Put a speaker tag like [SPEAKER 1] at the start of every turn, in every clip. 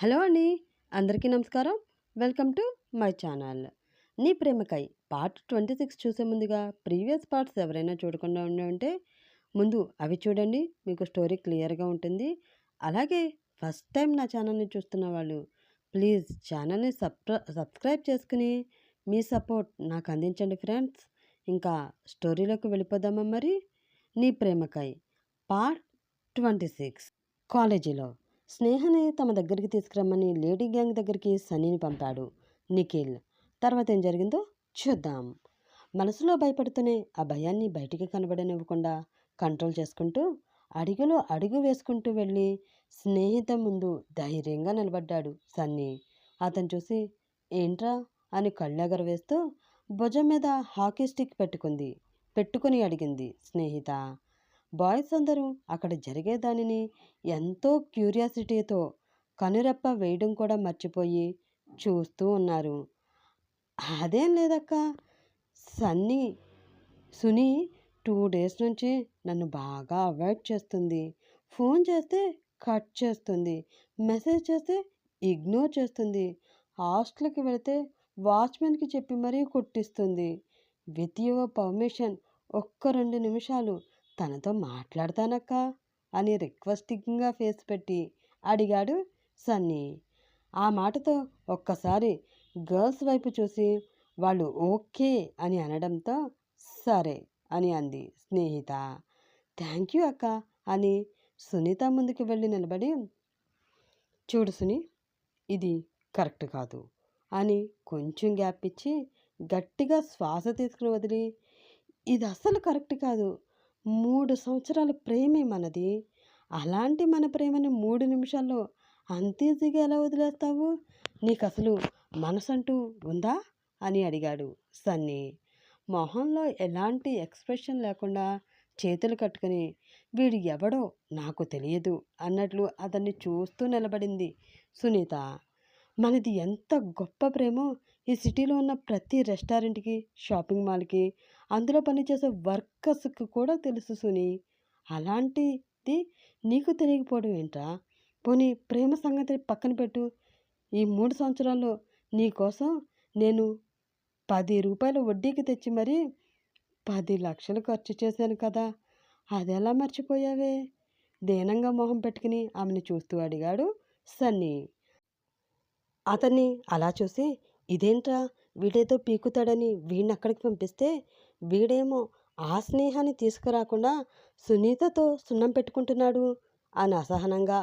[SPEAKER 1] Hello అండి. అందరికీ నమస్కారం. Welcome to my channel. నీ ప్రేమకై పార్ట్ ట్వంటీ సిక్స్ చూసే ముందుగా ప్రీవియస్ పార్ట్స్ ఎవరైనా చూడకుండా ఉండి ఉంటే ముందు అవి చూడండి. మీకు స్టోరీ క్లియర్గా ఉంటుంది. అలాగే ఫస్ట్ టైం నా ఛానల్ని చూస్తున్న వాళ్ళు ప్లీజ్ ఛానల్ని సబ్స్క్రైబ్ చేసుకుని మీ సపోర్ట్ నాకు అందించండి ఫ్రెండ్స్. ఇంకా స్టోరీలోకి వెళ్ళిపోదామా మరి? నీ ప్రేమకై పార్ట్ ట్వంటీ సిక్స్ కాలేజీలో స్నేహని తమ దగ్గరికి తీసుకురమ్మని లేడీ గ్యాంగ్ దగ్గరికి సన్నీని పంపాడు నిఖిల్. తర్వాత ఏం జరిగిందో చూద్దాం. మనసులో భయపడుతూనే ఆ భయాన్ని బయటికి కనబడనివ్వకుండా కంట్రోల్ చేసుకుంటూ అడుగులో అడుగు వేసుకుంటూ వెళ్ళి స్నేహిత ముందు ధైర్యంగా నిలబడ్డాడు సన్నీ. అతను చూసి ఏంట్రా? అని కళ్ళెగర వేస్తూ భుజం మీద హాకీ స్టిక్ పెట్టుకుంది. పెట్టుకుని అడిగింది స్నేహిత. బాయ్స్ అందరూ అక్కడ జరిగే దానిని ఎంతో క్యూరియాసిటీతో కనురెప్ప వేయడం కూడా మర్చిపోయి చూస్తూ ఉన్నారు. అదేం లేదక్క. సన్నీ సుని టూ డేస్ నుంచి నన్ను బాగా అవాయిడ్ చేస్తుంది. ఫోన్ చేస్తే కట్ చేస్తుంది. మెసేజ్ చేస్తే ఇగ్నోర్ చేస్తుంది. హాస్టల్కి వెళితే వాచ్మెన్కి చెప్పి మరీ కొట్టిస్తుంది. విత్ యువర్ పర్మిషన్ ఒక్క రెండు నిమిషాలు తనతో మాట్లాడతానక్క అని రిక్వెస్టింగ్గా ఫేస్ పెట్టి అడిగాడు సన్నీ. ఆ మాటతో ఒక్కసారి గర్ల్స్ వైపు చూసి వాళ్ళు ఓకే అని అనడంతో సరే అని అంది స్నేహిత. థ్యాంక్ యూ అక్క అని సునీత ముందుకు వెళ్ళి నిలబడి చూడు సుని ఇది కరెక్ట్ కాదు అని కొంచెం గ్యాప్ ఇచ్చి గట్టిగా శ్వాస తీసుకుని వదిలి ఇది అస్సలు కరెక్ట్ కాదు మూడు సంవత్సరాల ప్రేమే మనది. అలాంటి మన ప్రేమని మూడు నిమిషాల్లో అంత ఈజీగా ఎలా వదిలేస్తావు? నీకు అసలు మనసంటూ ఉందా? అని అడిగాడు సన్నీ. మొహంలో ఎలాంటి ఎక్స్ప్రెషన్ లేకుండా చేతులు కట్టుకుని వీడు ఎవడో నాకు తెలియదు అన్నట్లు అతన్ని చూస్తూ నిలబడింది సునీత. మనది ఎంత గొప్ప ప్రేమో ఈ సిటీలో ఉన్న ప్రతి రెస్టారెంట్కి షాపింగ్ మాల్కి అందులో పనిచేసే వర్కర్స్కి కూడా తెలుసు సుని. అలాంటిది నీకు తెలియకపోవడం ఏంట్రా? పోనీ ప్రేమ సంగతి పక్కన పెట్టు. ఈ మూడు సంవత్సరాల్లో నీకోసం నేను పది రూపాయల వడ్డీకి తెచ్చి మరీ పది లక్షలు ఖర్చు చేశాను కదా! అది ఎలా మర్చిపోయావే? దీనంగా మొహం పెట్టుకుని ఆమెను చూస్తూ అడిగాడు సన్నీ. అతన్ని అలా చూసి ఇదేంట్రా? వీడేదో పీకుతాడని వీడిని అక్కడికి పంపిస్తే వీడేమో ఆ స్నేహాన్ని తీసుకురాకుండా సునీతతో సున్నం పెట్టుకుంటున్నాడు అని అసహనంగా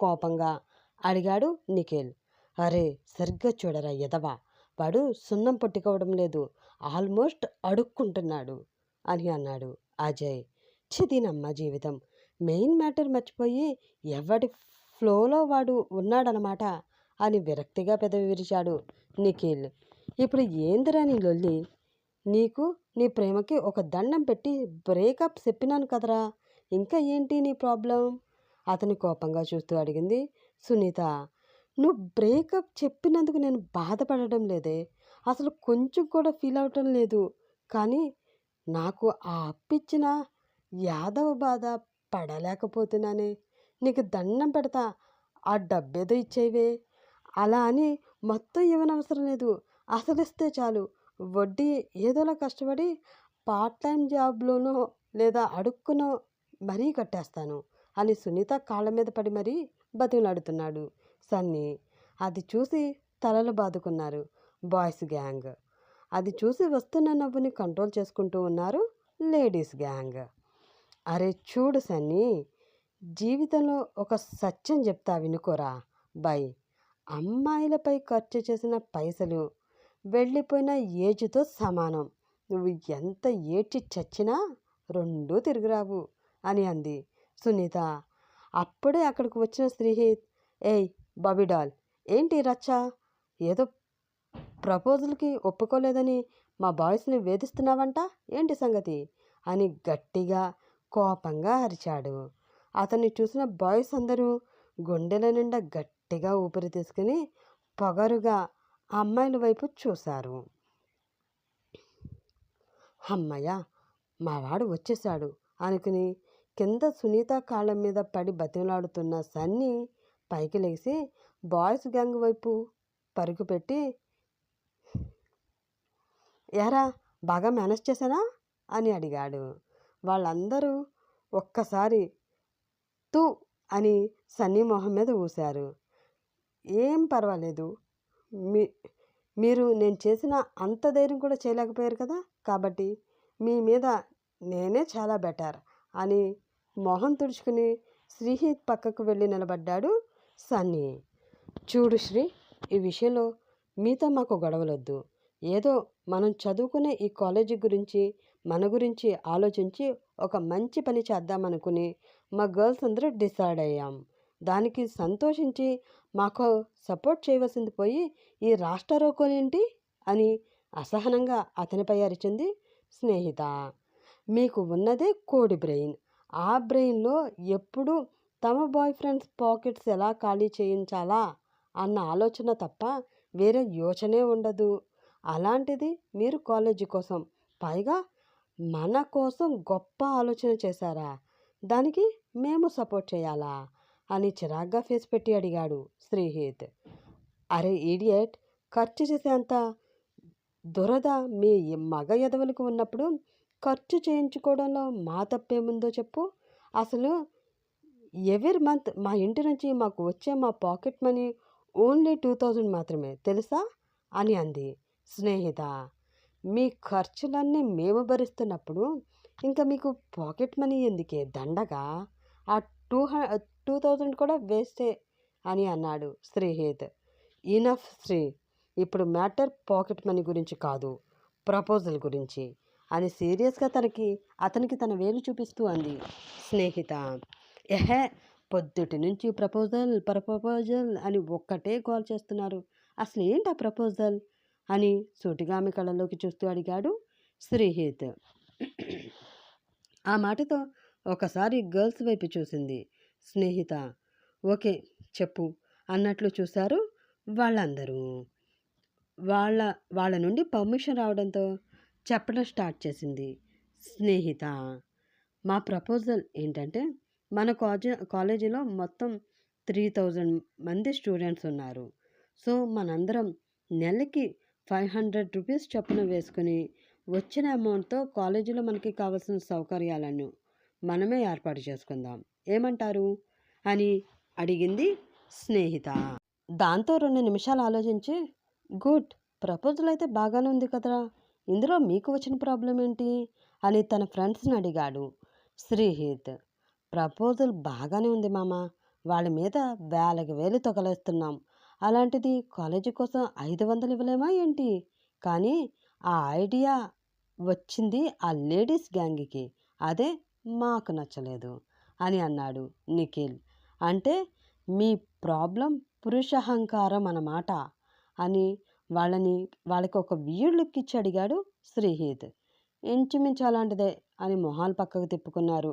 [SPEAKER 1] కోపంగా అడిగాడు నిఖిల్. అరే సరిగ్గా చూడరా ఎదవా వాడు సున్నం పట్టుకోవడం లేదు ఆల్మోస్ట్ అడుక్కుంటున్నాడు అని అన్నాడు అజయ్. చిదినమ్మ జీవితం. మెయిన్ మ్యాటర్ మర్చిపోయి ఎవడి ఫ్లోలో వాడు ఉన్నాడనమాట. అని విరక్తిగా పెదవి విరిచాడు నిఖిల్. ఇప్పుడు ఏందిరా నీ లొల్లి? నీకు నీ ప్రేమకి ఒక దండం పెట్టి బ్రేకప్ చెప్పినాను కదరా. ఇంకా ఏంటి నీ ప్రాబ్లం? అతని కోపంగా చూస్తూ అడిగింది సునీత. నువ్వు బ్రేకప్ చెప్పినందుకు నేను బాధపడడం లేదే. అసలు కొంచెం కూడా ఫీల్ అవటం లేదు. కానీ నాకు ఆ అప్పిచ్చిన యాదవ బాధ పడలేకపోతున్నానే. నీకు దండం పెడతా. ఆ డబ్బేదో ఇచ్చేవే. అలా అని మొత్తం ఇవ్వనవసరం లేదు. అసలు ఇస్తే చాలు. వడ్డీ ఏదోలా కష్టపడి పార్ట్ టైం జాబ్లోనో లేదా అడుక్కునో మరీ కట్టేస్తాను అని సునీత కాళ్ళ మీద పడి మరీ బతిమలాడుతున్నాడు. సన్నీ అది చూసి తలలు బాదుకున్నారు బాయ్స్ గ్యాంగ్. అది చూసి వస్తున్న నవ్వుని కంట్రోల్ చేసుకుంటూ ఉన్నారు లేడీస్ గ్యాంగ్. అరే చూడు సన్నీ జీవితంలో ఒక సత్యం చెప్తా వినుకోరా? బై. అమ్మాయిలపై ఖర్చు చేసిన పైసలు వెళ్ళిపోయిన ఏజ్తో సమానం. నువ్వు ఎంత ఏడ్చి చచ్చినా రెండూ తిరిగిరావు అని అంది సునీత. అప్పుడే అక్కడికి వచ్చిన శ్రీహిత్ ఏయ్ బాబిడాల్ ఏంటి రచ్చ? ఏదో ప్రపోజల్కి ఒప్పుకోలేదని మా బాయ్స్ని వేధిస్తున్నావంట? ఏంటి సంగతి? అని గట్టిగా కోపంగా అరిచాడు. అతన్ని చూసిన బాయ్స్ అందరూ గుండెల నిండా గట్టి గట్టిగా ఊపిరి తీసుకుని పొగరుగా అమ్మాయిల వైపు చూశారు. అమ్మయ్య మావాడు వచ్చేశాడు అనుకుని కింద సునీత కాళ్ళ మీద పడి బతిమలాడుతున్న సన్ని పైకి లేచి బాయ్స్ గ్యాంగ్ వైపు పరుగు పెట్టి ఎరా బాగా మేనేజ్ చేశానా? అని అడిగాడు. వాళ్ళందరూ ఒక్కసారి తూ అని సన్నీ మొహం మీద ఊశారు. ఏం పర్వాలేదు. మీ మీరు నేను చేసిన అంత ధైర్యం కూడా చేయలేకపోయారు కదా? కాబట్టి మీ మీద నేనే చాలా బెటర్ అని మొహం తుడుచుకుని శ్రీహిత్ పక్కకు వెళ్ళి నిలబడ్డాడు సన్నీ. చూడు శ్రీ ఈ విషయంలో మీతో మాకు గొడవలొద్దు. ఏదో మనం చదువుకునే ఈ కాలేజీ గురించి మన గురించి ఆలోచించి ఒక మంచి పని చేద్దామనుకుని మా గర్ల్స్ అందరూ డిసైడ్ అయ్యాం. దానికి సంతోషించి మాకు సపోర్ట్ చేయవలసింది పోయి ఈ రాష్ట్ర రోకోలేంటి అని అసహనంగా అతనిపై అరిచింది స్నేహిత. మీకు ఉన్నదే కోడి బ్రెయిన్. ఆ బ్రెయిన్లో ఎప్పుడు తమ బాయ్ ఫ్రెండ్స్ పాకెట్స్ ఎలా ఖాళీ చేయించాలా అన్న ఆలోచన తప్ప వేరే యోచనే ఉండదు. అలాంటిది మీరు కాలేజీ కోసం పైగా మన కోసం గొప్ప ఆలోచన చేశారా? దానికి మేము సపోర్ట్ చేయాలా? అని చిరాగ్గా ఫేస్ పెట్టి అడిగాడు శ్రీహిత్. అరే ఈడియట్ ఖర్చు చేసేంత దురద మీ మగ ఎదవలకు ఉన్నప్పుడు ఖర్చు చేయించుకోవడంలో మా తప్పేముందో చెప్పు. అసలు ఎవరి మంత్ మా ఇంటి నుంచి మాకు వచ్చే మా pocket money only two thousand మాత్రమే తెలుసా? అని అంది స్నేహిత. మీ ఖర్చులన్నీ మేము భరిస్తున్నప్పుడు ఇంకా మీకు పాకెట్ మనీ ఎందుకే దండగా? ఆ టూ టూ థౌజండ్ కూడా వేస్టే అని అన్నాడు శ్రీహిత్. ఇనఫ్ శ్రీ ఇప్పుడు మ్యాటర్ పాకెట్ మనీ గురించి కాదు ప్రపోజల్ గురించి అని సీరియస్గా తనకి అతనికి తన వేలు చూపిస్తూ అంది స్నేహిత. ఎహే పొద్దుటి నుంచి ప్రపోజల్ ప్రపోజల్ అని ఒక్కటే కాల్ చేస్తున్నారు. అసలు ఏంటి ఆ ప్రపోజల్? అని సూటిగా ఆమె కళ్ళలోకి చూస్తూ అడిగాడు శ్రీహిత్. ఆ మాటతో ఒకసారి గర్ల్స్ వైపు చూసింది. స్నేహిత. ఓకే చెప్పు. అన్నట్లు చూశారు వాళ్ళందరూ. వాళ్ళ వాళ్ళ నుండి పర్మిషన్ రావడంతో చెప్పడం స్టార్ట్ చేసింది స్నేహిత. మా ప్రపోజల్ ఏంటంటే మన కాలేజీ కాలేజీలో మొత్తం త్రీ థౌజండ్ మంది స్టూడెంట్స్ ఉన్నారు. సో మనందరం నెలకి ఫైవ్ హండ్రెడ్ రూపీస్ చొప్పున వేసుకుని వచ్చిన అమౌంట్తో కాలేజీలో మనకి కావాల్సిన సౌకర్యాలను మనమే ఏర్పాటు చేసుకుందాం. ఏమంటారు? అని అడిగింది స్నేహిత. దాంతో రెండు నిమిషాలు ఆలోచించి గుడ్ ప్రపోజల్ అయితే బాగానే ఉంది కదరా. ఇందులో మీకు వచ్చిన ప్రాబ్లం ఏంటి? అని తన ఫ్రెండ్స్ని అడిగాడు. శ్రీహిత్ ప్రపోజల్ బాగానే ఉంది మామ. వాళ్ళ మీద వేలకి వేలు తొగలేస్తున్నాం. అలాంటిది కాలేజీ కోసం ఐదు వందలు ఇవ్వలేమా ఏంటి? కానీ ఆ ఐడియా వచ్చింది ఆ లేడీస్ గ్యాంగ్కి. అదే మాకు నచ్చలేదు అని అన్నాడు నిఖిల్. అంటే మీ ప్రాబ్లం పురుషహంకారం అన్నమాట అని వాళ్ళని వాళ్ళకి ఒక వీడ్ లుక్ ఇచ్చి అడిగాడు శ్రీహిత్. ఇంచుమించు అలాంటిదే అని మొహాలు పక్కకు తిప్పుకున్నారు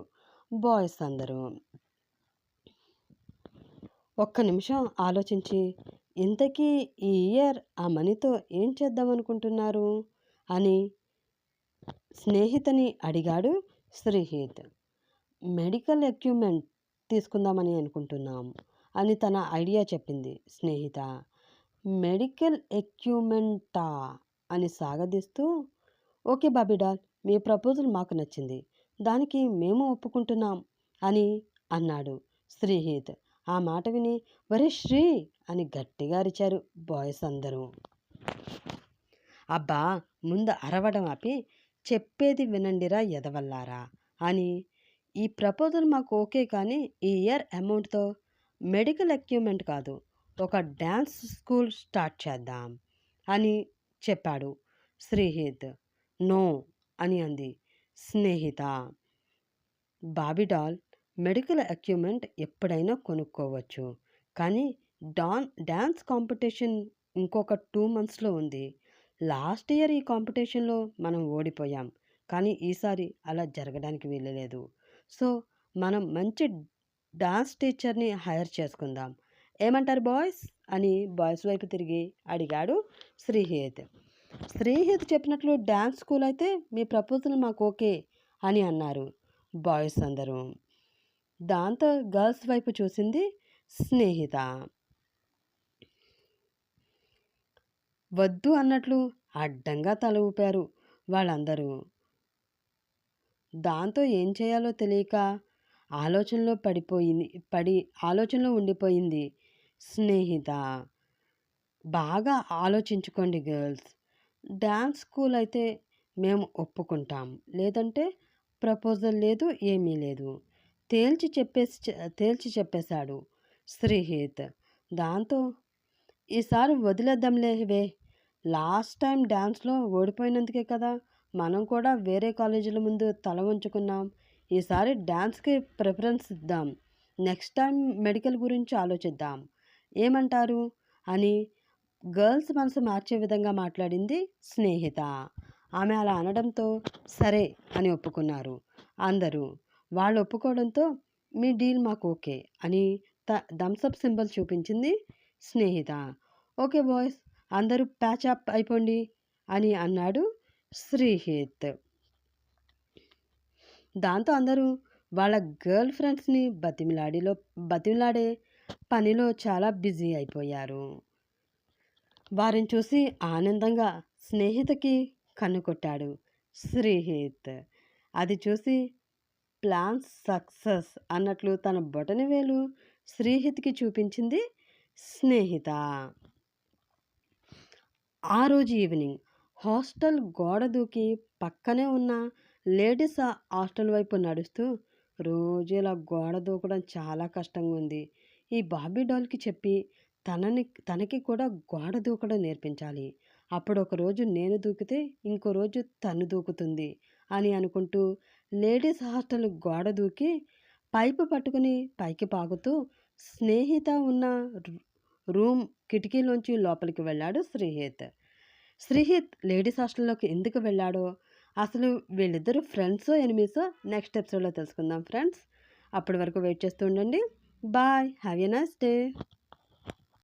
[SPEAKER 1] బాయ్స్ అందరూ. ఒక్క నిమిషం ఆలోచించి ఇంతకీ ఈ ఇయర్ ఆ మనీతో ఏం చేద్దామనుకుంటున్నారు అని స్నేహితని అడిగాడు శ్రీహిత్. మెడికల్ ఎక్విప్మెంట్ తీసుకుందామని అనుకుంటున్నాం అని తన ఐడియా చెప్పింది స్నేహిత. మెడికల్ ఎక్విప్మెంటా అని సాగదీస్తూ ఓకే బాబీడాల్ మీ ప్రపోజల్ మాకు నచ్చింది. దానికి మేము ఒప్పుకుంటున్నాం అని అన్నాడు శ్రీహిత్. ఆ మాట విని వరే శ్రీ అని గట్టిగా అరిచారు బాయ్స్ అందరూ. అబ్బా ముందు అరవడం ఆపి చెప్పేది వినండిరా ఎదవల్లారా అని. ఈ ప్రపోజల్ మాకు ఓకే కానీ ఈ ఇయర్ అమౌంట్తో మెడికల్ ఎక్విప్మెంట్ కాదు ఒక డ్యాన్స్ స్కూల్ స్టార్ట్ చేద్దాం అని చెప్పాడు శ్రీహిత్. నో అని అంది స్నేహిత. బాబిడాల్ మెడికల్ ఎక్విప్మెంట్ ఎప్పుడైనా కొనుక్కోవచ్చు కానీ డాన్ డ్యాన్స్ కాంపిటీషన్ ఇంకొక టూ మంత్స్లో ఉంది. లాస్ట్ ఇయర్ ఈ కాంపిటీషన్లో మనం ఓడిపోయాం. కానీ ఈసారి అలా జరగడానికి వీలలేదు. సో మనం మంచి డాన్స్ టీచర్ని హైర్ చేసుకుందాం. ఏమంటారు బాయ్స్? అని బాయ్స్ వైపు తిరిగి అడిగాడు శ్రీహిత్. శ్రీహిత్ చెప్పినట్లు డ్యాన్స్ స్కూల్ అయితే మీ ప్రపోజల్ మాకు ఓకే అని అన్నారు బాయ్స్ అందరూ. దాంతో గర్ల్స్ వైపు చూసింది స్నేహిత. వద్దు అన్నట్లు అడ్డంగా తల ఊపారు వాళ్ళందరూ. దాంతో ఏం చేయాలో తెలియక ఆలోచనలో పడిపోయింది పడి ఆలోచనలో ఉండిపోయింది స్నేహిత. బాగా ఆలోచించుకోండి గర్ల్స్ డ్యాన్స్ స్కూల్ అయితే మేము ఒప్పుకుంటాం లేదంటే ప్రపోజల్ లేదు ఏమీ లేదు. తేల్చి చెప్పేసి తేల్చి చెప్పేశాడు శ్రీహిత్. దాంతో ఈసారి వదిలేద్దాంలేవే లాస్ట్ టైం డ్యాన్స్లో ఓడిపోయినందుకే కదా మనం కూడా వేరే కాలేజీల ముందు తల ఉంచుకున్నాం ఈసారి డ్యాన్స్కి ప్రిఫరెన్స్ ఇద్దాం. నెక్స్ట్ టైం మెడికల్ గురించి ఆలోచిద్దాం. ఏమంటారు? అని గర్ల్స్ మనసు మార్చే విధంగా మాట్లాడింది స్నేహిత. ఆమె అలా అనడంతో సరే అని ఒప్పుకున్నారు. అందరూ వాళ్ళు ఒప్పుకోవడంతో మీ డీల్ మాకు ఓకే అని త థమ్సప్ సింబల్ చూపించింది స్నేహిత. ఓకే బాయ్స్ అందరూ ప్యాచ్ అప్ అయిపోండి అని అన్నాడు శ్రీహిత్. దాంతో అందరూ వాళ్ళ గర్ల్ ఫ్రెండ్స్ని బతిమిలాడిలో బతిమిలాడే పనిలో చాలా బిజీ అయిపోయారు. వారిని చూసి ఆనందంగా స్నేహితకి కన్ను కొట్టాడు శ్రీహిత్. అది చూసి ప్లాన్ సక్సెస్ అన్నట్లు తన బొటని వేలు శ్రీహిత్కి చూపించింది స్నేహిత. ఆ రోజు ఈవినింగ్. హాస్టల్ గోడ దూకి పక్కనే ఉన్న లేడీస్ హాస్టల్ వైపు నడుస్తూ రోజు ఇలా గోడ దూకడం చాలా కష్టంగా ఉంది. ఈ బాబీ డాల్కి చెప్పి తనని తనకి కూడా గోడ దూకడం నేర్పించాలి. అప్పుడు ఒక రోజు నేను దూకితే ఇంకో రోజు తను దూకుతుంది అని అనుకుంటూ లేడీస్ హాస్టల్ గోడ దూకి పైపు పట్టుకుని పైకి పాకుతూ స్నేహిత ఉన్న రూమ్ కిటికీలోంచి లోపలికి వెళ్ళాడు శ్రీహిత్. శ్రీహిత్ లేడీస్ హాస్టల్లోకి ఎందుకు వెళ్ళాడో? అసలు వీళ్ళిద్దరు ఫ్రెండ్సో ఎనిమిసో? నెక్స్ట్ ఎపిసోడ్లో తెలుసుకుందాం ఫ్రెండ్స్. అప్పటి వరకు వెయిట్ చేస్తూ ఉండండి. Bye. Have a nice day.